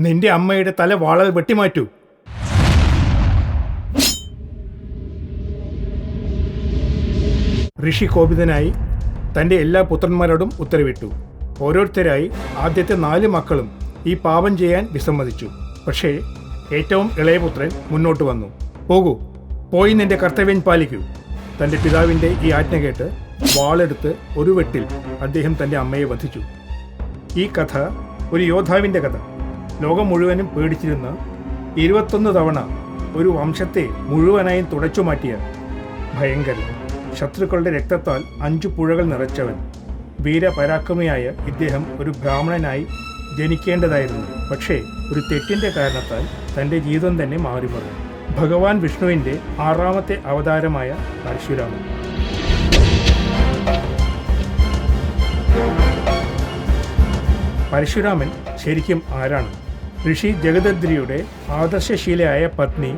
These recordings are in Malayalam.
നിന്റെ അമ്മയുടെ തല വാളൽ വെട്ടിമാറ്റൂ. ഋഷി കോപിതനായി തന്റെ എല്ലാ പുത്രന്മാരോടും ഉത്തരവിട്ടു. ഓരോരുത്തരായി ആദ്യത്തെ നാല് മക്കളും ഈ പാപം ചെയ്യാൻ വിസമ്മതിച്ചു. പക്ഷേ ഏറ്റവും ഇളയ പുത്രൻ മുന്നോട്ട് വന്നു. പോകൂ പോയി നിന്റെ കർത്തവ്യം പാലിക്കൂ. തന്റെ പിതാവിന്റെ ഈ ആജ്ഞ കേട്ട് വാളെടുത്ത് ഒരു വെട്ടിൽ അദ്ദേഹം തന്റെ അമ്മയെ വധിച്ചു. ഈ കഥ ഒരു യോദ്ധാവിന്റെ കഥ. ലോകം മുഴുവനും പേടിച്ചിരുന്ന ഇരുപത്തൊന്ന് തവണ ഒരു വംശത്തെ മുഴുവനായും തുടച്ചു മാറ്റിയ ഭയങ്കരൻ. ശത്രുക്കളുടെ രക്തത്താൽ അഞ്ചു പുഴകൾ നിറച്ചവൻ. വീരപരാക്രമിയായ ഇദ്ദേഹം ഒരു ബ്രാഹ്മണനായി ജനിക്കേണ്ടതായിരുന്നു. പക്ഷേ ഒരു തെറ്റിന്റെ കാരണത്താൽ തന്റെ ജീവിതം തന്നെ മാറിമറി. ഭഗവാൻ വിഷ്ണുവിന്റെ ആറാമത്തെ അവതാരമായ പരശുരാമൻ. പരശുരാമൻ ശരിക്കും ആരാണ്? ഋഷി ജഗദദ്രിയുടെ ആദർശശീലയായ പത്നി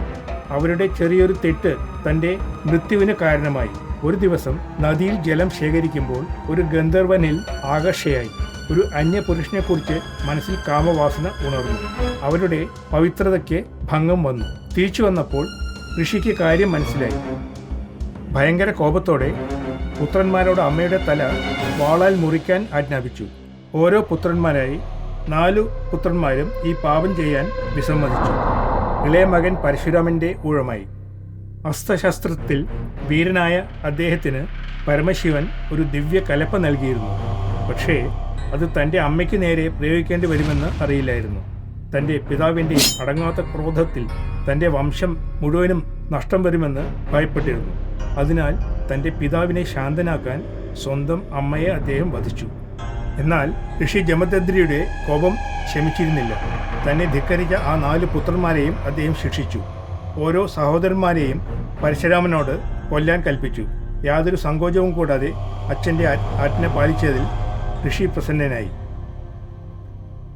അവരുടെ ചെറിയൊരു തെറ്റ് തന്റെ മൃത്യുവിന് കാരണമായി. ഒരു ദിവസം നദിയിൽ ജലം ശേഖരിക്കുമ്പോൾ ഒരു ഗന്ധർവനിൽ ആകർഷയായി. ഒരു അന്യപുരുഷനെക്കുറിച്ച് മനസ്സിൽ കാമവാസന ഉണർന്നു. അവരുടെ പവിത്രതയ്ക്ക് ഭംഗം വന്നു. തിരിച്ചു വന്നപ്പോൾ ഋഷിക്ക് കാര്യം മനസ്സിലായി. ഭയങ്കര കോപത്തോടെ പുത്രന്മാരോട് അമ്മയുടെ തല വാളാൽ മുറിക്കാൻ ആജ്ഞാപിച്ചു. ഓരോ പുത്രന്മാരായി നാലു പുത്രന്മാരും ഈ പാപം ചെയ്യാൻ വിസമ്മതിച്ചു. ഇളയ മകൻ പരശുരാമന്റെ ഊഴമായി. അസ്ത്രശാസ്ത്രത്തിൽ വീരനായ അദ്ദേഹത്തിന് പരമശിവൻ ഒരു ദിവ്യ കലപ്പ നൽകിയിരുന്നു. പക്ഷേ അത് തന്റെ അമ്മയ്ക്ക് നേരെ പ്രയോഗിക്കേണ്ടി വരുമെന്ന് അറിയില്ലായിരുന്നു. തന്റെ പിതാവിന്റെ അടങ്ങാത്ത ക്രോധത്തിൽ തന്റെ വംശം മുഴുവനും നഷ്ടം വരുമെന്ന് ഭയപ്പെട്ടിരുന്നു. അതിനാൽ തന്റെ പിതാവിനെ ശാന്തനാക്കാൻ സ്വന്തം അമ്മയെ അദ്ദേഹം വധിച്ചു. എന്നാൽ ഋഷി ജമദദ്രിയുടെ കോപം ക്ഷമിച്ചിരുന്നില്ല തന്നെ ധിക്കരിച്ച ആ നാല് പുത്രന്മാരെയും അദ്ദേഹം ശിക്ഷിച്ചു. ഓരോ സഹോദരന്മാരെയും പരശുരാമനോട് കൊല്ലാൻ കൽപ്പിച്ചു. യാതൊരു സങ്കോചവും കൂടാതെ അച്ഛന്റെ ആജ്ഞ പാലിച്ചതിൽ ഋഷി പ്രസന്നനായി.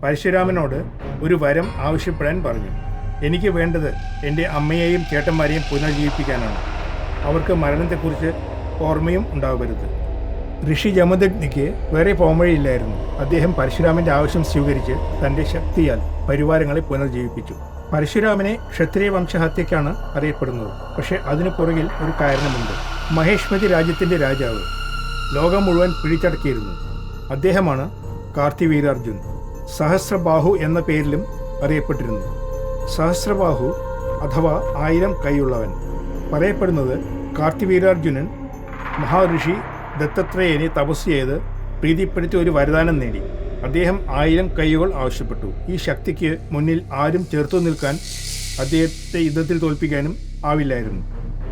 പരശുരാമനോട് ഒരു വരം ആവശ്യപ്പെടാൻ പറഞ്ഞു. എനിക്ക് വേണ്ടത് എന്റെ അമ്മയെയും ചേട്ടന്മാരെയും പുനർജീവിപ്പിക്കാനാണ്. അവർക്ക് മരണത്തെക്കുറിച്ച് ഓർമ്മയും ഉണ്ടാവരുത്. ഋഷി ജമദഗ്നിക്ക് വേറെ പോംവഴിയില്ലായിരുന്നു. അദ്ദേഹം പരശുരാമന്റെ ആവശ്യം സ്വീകരിച്ച് തന്റെ ശക്തിയാൽ പരിവാരങ്ങളെ പുനർജീവിപ്പിച്ചു. പരശുരാമനെ ക്ഷത്രിയ വംശഹത്യക്കാണ് അറിയപ്പെടുന്നത്. പക്ഷേ അതിനു പുറകിൽ ഒരു കാരണമുണ്ട്. മഹേഷ്മതി രാജ്യത്തിന്റെ രാജാവ് ലോകം മുഴുവൻ പിടിച്ചടക്കിയിരുന്നു. അദ്ദേഹമാണ് കാർത്തിവീരാർജുൻ. സഹസ്രബാഹു എന്ന പേരിലും അറിയപ്പെട്ടിരുന്നു. സഹസ്രബാഹു അഥവാ ആയിരം കൈയുള്ളവൻ. പറയപ്പെടുന്നത് കാർത്തിവീരാർജുനൻ മഹാഋഷി ദത്തത്രേയനെ തപസ് ചെയ്ത് പ്രീതിപ്പെടുത്തി ഒരു വരദാനം നേടി. അദ്ദേഹം ആയിരം കൈകൾ ആവശ്യപ്പെട്ടു. ഈ ശക്തിക്ക് മുന്നിൽ ആരും ചേർത്തു നിൽക്കാൻ അദ്ദേഹത്തെ യുദ്ധത്തിൽ തോൽപ്പിക്കാനും ആവില്ലായിരുന്നു.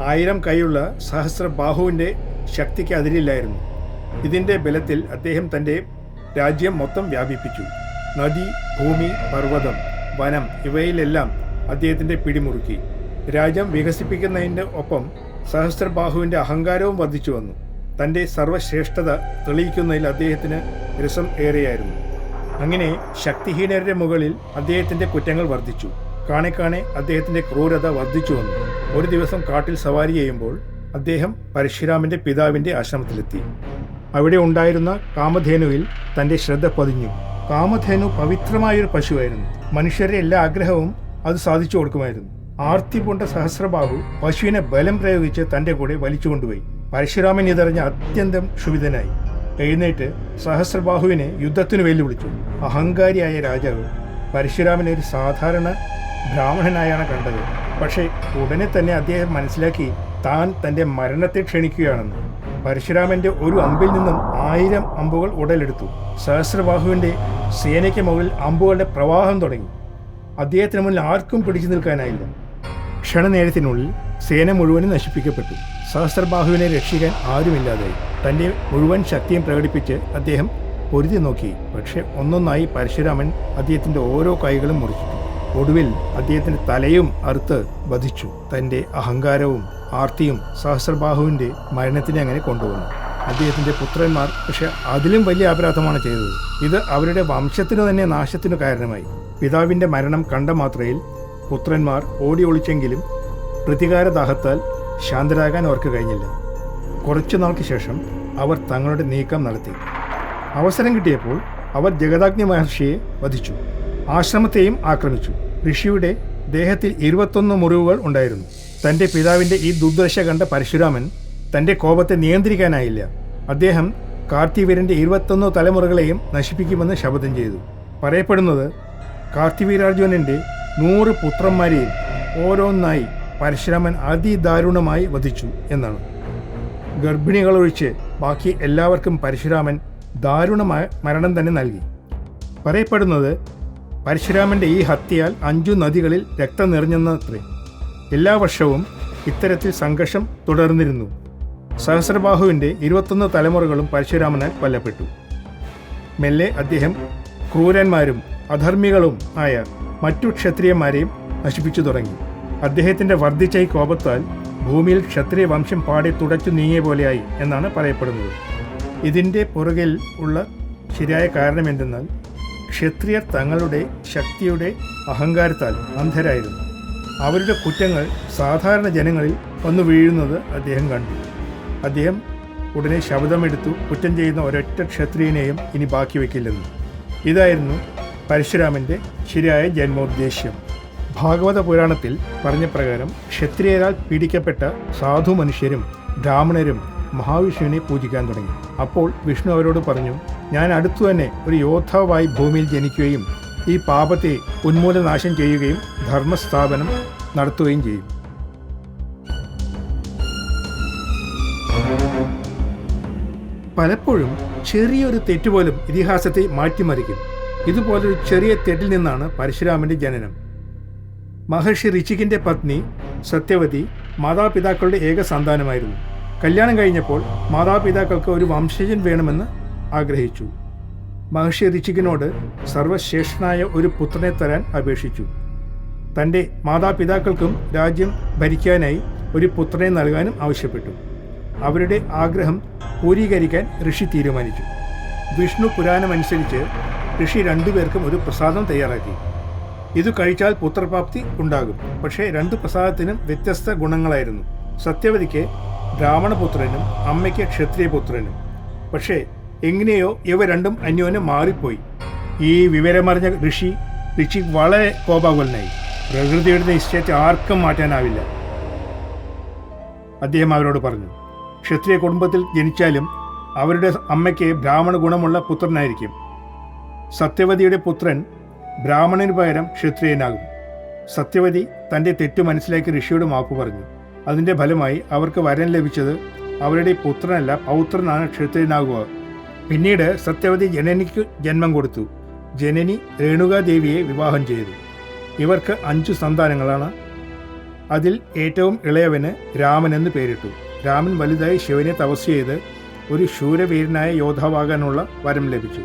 ആയിരം കൈയുള്ള സഹസ്ര ബാഹുവിന്റെ ശക്തിക്ക് അതിരില്ലായിരുന്നു. ഇതിന്റെ ബലത്തിൽ അദ്ദേഹം തന്റെ രാജ്യം മൊത്തം വ്യാപിപ്പിച്ചു. നദി ഭൂമി പർവതം വനം ഇവയിലെല്ലാം അദ്ദേഹത്തിന്റെ പിടിമുറുക്കി. രാജ്യം വികസിപ്പിക്കുന്നതിന്റെ ഒപ്പം സഹസ്രബാഹുവിന്റെ അഹങ്കാരവും വർദ്ധിച്ചു വന്നു. തന്റെ സർവശ്രേഷ്ഠത തെളിയിക്കുന്നതിൽ അദ്ദേഹത്തിന് രസം ഏറെയായിരുന്നു. അങ്ങനെ ശക്തിഹീനരുടെ മുകളിൽ അദ്ദേഹത്തിന്റെ കുറ്റങ്ങൾ വർദ്ധിച്ചു. കാണെ കാണെ അദ്ദേഹത്തിന്റെ ക്രൂരത വർദ്ധിച്ചു വന്നു. ഒരു ദിവസം കാട്ടിൽ സവാരി ചെയ്യുമ്പോൾ അദ്ദേഹം പരശുരാമന്റെ പിതാവിന്റെ ആശ്രമത്തിലെത്തി. അവിടെ ഉണ്ടായിരുന്ന കാമധേനുവിൽ തന്റെ ശ്രദ്ധ പതിഞ്ഞു. കാമധേനു പവിത്രമായൊരു പശുവായിരുന്നു. മനുഷ്യരുടെ എല്ലാ ആഗ്രഹവും അത് സാധിച്ചു കൊടുക്കുമായിരുന്നു. ആർത്തി പൂണ്ട സഹസ്രബാഹു പശുവിനെ ബലം പ്രയോഗിച്ച് തന്റെ കൂടെ വലിച്ചുകൊണ്ടുപോയി. പരശുരാമൻ ഇതറിഞ്ഞ അത്യന്തം ക്ഷുഭിതനായി. എഴുന്നേറ്റ് സഹസ്രബാഹുവിനെ യുദ്ധത്തിനു വെല്ലുവിളിച്ചു അഹങ്കാരിയായ രാജാവ് പരശുരാമനെ ഒരു സാധാരണ ബ്രാഹ്മണനായാണ് കണ്ടത്. പക്ഷേ ഉടനെ തന്നെ അദ്ദേഹം മനസ്സിലാക്കി താൻ തന്റെ മരണത്തെ ക്ഷണിക്കുകയാണെന്ന്. പരശുരാമന്റെ ഒരു അമ്പിൽ നിന്നും ആയിരം അമ്പുകൾ ഉടലെടുത്തു. സഹസ്രബാഹുവിന്റെ സേനയ്ക്ക് മുകളിൽ അമ്പുകളുടെ പ്രവാഹം തുടങ്ങി. അദ്ദേഹത്തിന് മുന്നിൽ ആർക്കും പിടിച്ചു നിൽക്കാനായില്ല. ക്ഷണനേരത്തിനുള്ളിൽ സേന മുഴുവനും നശിപ്പിക്കപ്പെട്ടു. സഹസ്രബാഹുവിനെ രക്ഷിക്കാൻ ആരുമില്ലാതെ തന്റെ മുഴുവൻ ശക്തിയും പ്രകടിപ്പിച്ച് അദ്ദേഹം പൊരുതി നോക്കി. പക്ഷെ ഒന്നൊന്നായി പരശുരാമൻ അദ്ദേഹത്തിന്റെ ഓരോ കൈകളും മുറിച്ചു. ഒടുവിൽ അദ്ദേഹത്തിന്റെ തലയും അറുത്ത് വധിച്ചു. തന്റെ അഹങ്കാരവും ആർത്തിയും സഹസ്രബാഹുവിന്റെ മരണത്തിനെ അങ്ങനെ കൊണ്ടുവന്നു. അദ്ദേഹത്തിന്റെ പുത്രന്മാർ പക്ഷെ അതിലും വലിയ അപരാധമാണ് ചെയ്തത്. ഇത് അവരുടെ വംശത്തിനു തന്നെ നാശത്തിനു കാരണമായി. പിതാവിന്റെ മരണം കണ്ട മാത്രയിൽ പുത്രന്മാർ ഓടി ഒളിച്ചെങ്കിലും പ്രതികാരദാഹത്താൽ ശാന്തരാകാൻ അവർക്ക് കഴിഞ്ഞില്ല. കുറച്ചു നാൾക്ക് ശേഷം അവർ തങ്ങളുടെ നീക്കം നടത്തി. അവസരം കിട്ടിയപ്പോൾ അവർ ജഗദാഗ്നി മഹർഷിയെ വധിച്ചു. ആശ്രമത്തെയും ആക്രമിച്ചു. ഋഷിയുടെ ദേഹത്തിൽ ഇരുപത്തൊന്ന് മുറിവുകൾ ഉണ്ടായിരുന്നു. തന്റെ പിതാവിന്റെ ഈ ദുർദശ കണ്ട പരശുരാമൻ തന്റെ കോപത്തെ നിയന്ത്രിക്കാനായില്ല. അദ്ദേഹം കാർത്തിവീരന്റെ ഇരുപത്തൊന്ന് തലമുറകളെയും നശിപ്പിക്കുമെന്ന് ശപഥം ചെയ്തു. പറയപ്പെടുന്നത് കാർത്തിവീരാർജുനന്റെ നൂറ് പുത്രന്മാരെയും ഓരോന്നായി പരശുരാമൻ അതിദാരുണമായി വധിച്ചു എന്നാണ്. ഗർഭിണികളൊഴിച്ച് ബാക്കി എല്ലാവർക്കും പരശുരാമൻ ദാരുണമായ മരണം തന്നെ നൽകി. പറയപ്പെടുന്നത് പരശുരാമന്റെ ഈ ഹത്യയാൽ അഞ്ചു നദികളിൽ രക്തം നിറഞ്ഞെന്നത്രേ. എല്ലാ വർഷവും ഇത്തരത്തിൽ സംഘർഷം തുടർന്നിരുന്നു. സഹസ്രബാഹുവിന്റെ ഇരുപത്തൊന്ന് തലമുറകളും പരശുരാമനാൽ കൊല്ലപ്പെട്ടു. മെല്ലെ അദ്ദേഹം ക്രൂരന്മാരും അധർമ്മികളും ആയ മറ്റു ക്ഷത്രിയന്മാരെയും നശിപ്പിച്ചു തുടങ്ങി. അദ്ദേഹത്തിന്റെ വർദ്ധിച്ച ഈ കോപത്താൽ ഭൂമിയിൽ ക്ഷത്രിയ വംശം പാടി തുടച്ചു നീങ്ങിയ പോലെയായി എന്നാണ് പറയപ്പെടുന്നത്. ഇതിന്റെ പുറകിൽ ഉള്ള ശരിയായ കാരണം എന്തെന്നാൽ ക്ഷത്രിയർ തങ്ങളുടെ ശക്തിയുടെ അഹങ്കാരത്താൽ അന്ധരായിരുന്നു. അവരുടെ കുറ്റങ്ങൾ സാധാരണ ജനങ്ങളിൽ വന്നു വീഴുന്നത് അദ്ദേഹം കണ്ടു. അദ്ദേഹം ഉടനെ ശബ്ദമെടുത്തു കുറ്റം ചെയ്യുന്ന ഒരൊറ്റ ക്ഷത്രിയനെയും ഇനി ബാക്കി വയ്ക്കില്ലെന്ന് ഇതായിരുന്നു പരശുരാമന്റെ ശരിയായ ജന്മോദ്ദേശ്യം. ഭാഗവത പുരാണത്തിൽ പറഞ്ഞ പ്രകാരം ക്ഷത്രിയരാൽ പീഡിക്കപ്പെട്ട സാധു മനുഷ്യരും ബ്രാഹ്മണരും മഹാവിഷ്ണുവിനെ പൂജിക്കാൻ തുടങ്ങി. അപ്പോൾ വിഷ്ണു അവരോട് പറഞ്ഞു ഞാൻ അടുത്തു തന്നെ ഒരു യോദ്ധാവായി ഭൂമിയിൽ ജനിക്കുകയും ഈ പാപത്തെ ഉന്മൂലനാശം ചെയ്യുകയും ധർമ്മസ്ഥാപനം നടത്തുകയും ചെയ്യും. പലപ്പോഴും ചെറിയൊരു തെറ്റുപോലും ഇതിഹാസത്തെ മാറ്റിമറിക്കും. ഇതുപോലൊരു ചെറിയ തെറ്റിൽ നിന്നാണ് പരശുരാമന്റെ ജനനം. മഹർഷി ഋഷികിന്റെ പത്നി സത്യവതി മാതാപിതാക്കളുടെ ഏക സന്താനമായിരുന്നു. കല്യാണം കഴിഞ്ഞപ്പോൾ മാതാപിതാക്കൾക്ക് ഒരു വംശജൻ വേണമെന്ന് ആഗ്രഹിച്ചു. മഹർഷി ഋഷികിനോട് സർവശ്രേഷ്ഠനായ ഒരു പുത്രനെ തരാൻ അപേക്ഷിച്ചു. തന്റെ മാതാപിതാക്കൾക്കും രാജ്യം ഭരിക്കാനായി ഒരു പുത്രനെ നൽകാനും ആവശ്യപ്പെട്ടു. അവരുടെ ആഗ്രഹം പൂരീകരിക്കാൻ ഋഷി തീരുമാനിച്ചു. വിഷ്ണു പുരാണമനുസരിച്ച് ഋഷി രണ്ടുപേർക്കും ഒരു പ്രസാദം തയ്യാറാക്കി. ഇത് കഴിച്ചാൽ പുത്രപ്രാപ്തി ഉണ്ടാകും. പക്ഷേ രണ്ട് പ്രസാദത്തിനും വ്യത്യസ്ത ഗുണങ്ങളായിരുന്നു. സത്യവതിക്ക് ബ്രാഹ്മണപുത്രനും അമ്മയ്ക്ക് ക്ഷത്രിയപുത്രനും. പക്ഷേ എങ്ങനെയോ ഇവ രണ്ടും അന്യോന്യം മാറിപ്പോയി. ഈ വിവരമറിഞ്ഞ ഋഷി ഋഷി വളരെ കോപാകുലനായി. പ്രകൃതിയുടെ നിശ്ചയത്തെ ആർക്കും മാറ്റാനാവില്ല. അദ്ദേഹം അവരോട് പറഞ്ഞു ക്ഷത്രിയ കുടുംബത്തിൽ ജനിച്ചാലും അവരുടെ അമ്മയ്ക്ക് ബ്രാഹ്മണ ഗുണമുള്ള പുത്രനായിരിക്കും. സത്യവതിയുടെ പുത്രൻ ബ്രാഹ്മണന് പകരം ക്ഷത്രിയനാകും സത്യവതി തന്റെ തെറ്റു മനസ്സിലാക്കി ഋഷിയോട് മാപ്പ് പറഞ്ഞു. അതിന്റെ ഫലമായി അവർക്ക് വരൻ ലഭിച്ചത് അവരുടെ പുത്രനല്ല പൗത്രനാണ് ക്ഷത്രിയനാകുക. പിന്നീട് സത്യവതി ജനനിക്ക് ജന്മം കൊടുത്തു. ജനനി രേണുകാദേവിയെ വിവാഹം ചെയ്തു. ഇവർക്ക് അഞ്ചു സന്താനങ്ങളാണ്. അതിൽ ഏറ്റവും ഇളയവന് രാമൻ എന്ന് പേരിട്ടു. രാമൻ വലുതായി ശിവനെ തപസ് ചെയ്ത് ഒരു ശൂരവീരനായ യോദ്ധാവാകാനുള്ള വരം ലഭിച്ചു.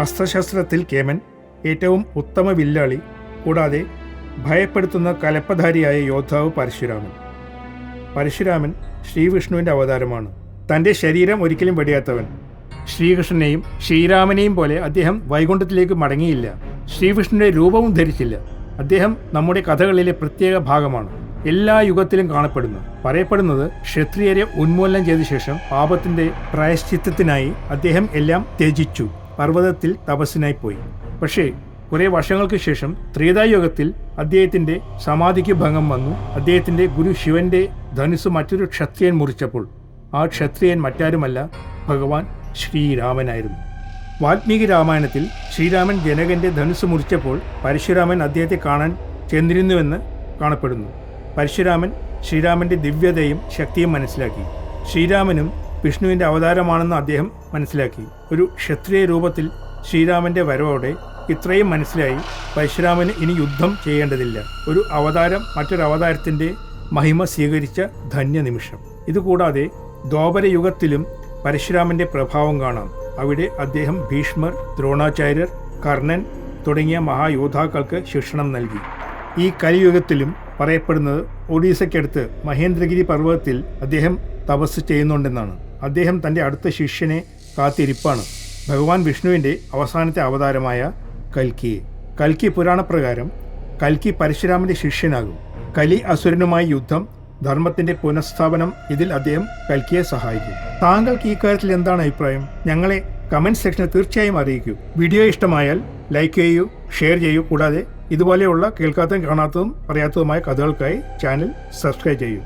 അസ്ത്രശസ്ത്രത്തിൽ കേമൻ ഏറ്റവും ഉത്തമ വില്ലാളി കൂടാതെ ഭയപ്പെടുത്തുന്ന കലപ്പധാരിയായ യോദ്ധാവ് പരശുരാമൻ. പരശുരാമൻ ശ്രീവിഷ്ണുവിന്റെ അവതാരമാണ്. തന്റെ ശരീരം ഒരിക്കലും വെടിയാത്തവൻ. ശ്രീകൃഷ്ണനെയും ശ്രീരാമനെയും പോലെ അദ്ദേഹം വൈകുണ്ഠത്തിലേക്ക് മടങ്ങിയില്ല. ശ്രീവിഷ്ണുവിന്റെ രൂപവും ധരിച്ചില്ല. അദ്ദേഹം നമ്മുടെ കഥകളിലെ പ്രത്യേക ഭാഗമാണ്. എല്ലാ യുഗത്തിലും കാണപ്പെടുന്നു. പറയപ്പെടുന്നത് ക്ഷത്രിയരെ ഉന്മൂലനം ചെയ്ത ശേഷം പാപത്തിന്റെ പ്രായശ്ചിത്തത്തിനായി അദ്ദേഹം എല്ലാം ത്യജിച്ചു. പർവതത്തിൽ തപസ്സിനായി പോയി. പക്ഷേ കുറേ വർഷങ്ങൾക്ക് ശേഷം ത്രേതായുഗത്തിൽ അദ്ദേഹത്തിന്റെ സമാധിക്ക് ഭംഗം വന്നു. അദ്ദേഹത്തിന്റെ ഗുരു ശിവന്റെ ധനുസ് മറ്റൊരു ക്ഷത്രിയൻ മുറിച്ചപ്പോൾ ആ ക്ഷത്രിയൻ മറ്റാരുമല്ല ഭഗവാൻ ശ്രീരാമനായിരുന്നു. വാൽമീകി രാമായണത്തിൽ ശ്രീരാമൻ ജനകന്റെ ധനുസ് മുറിച്ചപ്പോൾ പരശുരാമൻ അദ്ദേഹത്തെ കാണാൻ ചെന്നിരുന്നുവെന്ന് കാണപ്പെടുന്നു. പരശുരാമൻ ശ്രീരാമന്റെ ദിവ്യതയും ശക്തിയും മനസ്സിലാക്കി. ശ്രീരാമനും വിഷ്ണുവിന്റെ അവതാരമാണെന്ന് അദ്ദേഹം മനസ്സിലാക്കി. ഒരു ക്ഷത്രിയ രൂപത്തിൽ ശ്രീരാമന്റെ വരവോടെ ഇത്രയും മനസ്സിലായി. പരശുരാമന് ഇനി യുദ്ധം ചെയ്യേണ്ടതില്ല. ഒരു അവതാരം മറ്റൊരു അവതാരത്തിന്റെ മഹിമ സ്വീകരിച്ച ധന്യ നിമിഷം. ഇതുകൂടാതെ ദ്വാപരയുഗത്തിലും പരശുരാമന്റെ പ്രഭാവം കാണാം. അവിടെ അദ്ദേഹം ഭീഷ്മർ ദ്രോണാചാര്യർ കർണൻ തുടങ്ങിയ മഹായോദ്ധാക്കൾക്ക് ശിക്ഷണം നൽകി. ഈ കലിയുഗത്തിലും പറയപ്പെടുന്നത് ഒഡീസയ്ക്കടുത്ത് മഹേന്ദ്രഗിരി പർവതത്തിൽ അദ്ദേഹം തപസ് ചെയ്യുന്നുണ്ടെന്നാണ്. അദ്ദേഹം തന്റെ അടുത്ത ശിഷ്യനെ കാത്തിരിപ്പാണ്. ഭഗവാൻ വിഷ്ണുവിന്റെ അവസാനത്തെ അവതാരമായ കൽക്കിയെ കൽക്കി പുരാണപ്രകാരം കൽക്കി പരശുരാമന്റെ ശിഷ്യനാകും. കലി അസുരനുമായി യുദ്ധം ധർമ്മത്തിന്റെ പുനഃസ്ഥാപനം ഇതിൽ അദ്ദേഹം കൽക്കിയെ സഹായിക്കും. താങ്കൾക്ക് ഈ കാര്യത്തിൽ എന്താണ് അഭിപ്രായം? ഞങ്ങളെ കമന്റ് സെക്ഷനിൽ തീർച്ചയായും അറിയിക്കൂ. വീഡിയോ ഇഷ്ടമായാൽ ലൈക്ക് ചെയ്യൂ ഷെയർ ചെയ്യൂ കൂടാതെ ഇതുപോലെയുള്ള കേൾക്കാത്തതും കാണാത്തതും അറിയാത്തതുമായ കഥകൾക്കായി ചാനൽ സബ്സ്ക്രൈബ് ചെയ്യൂ.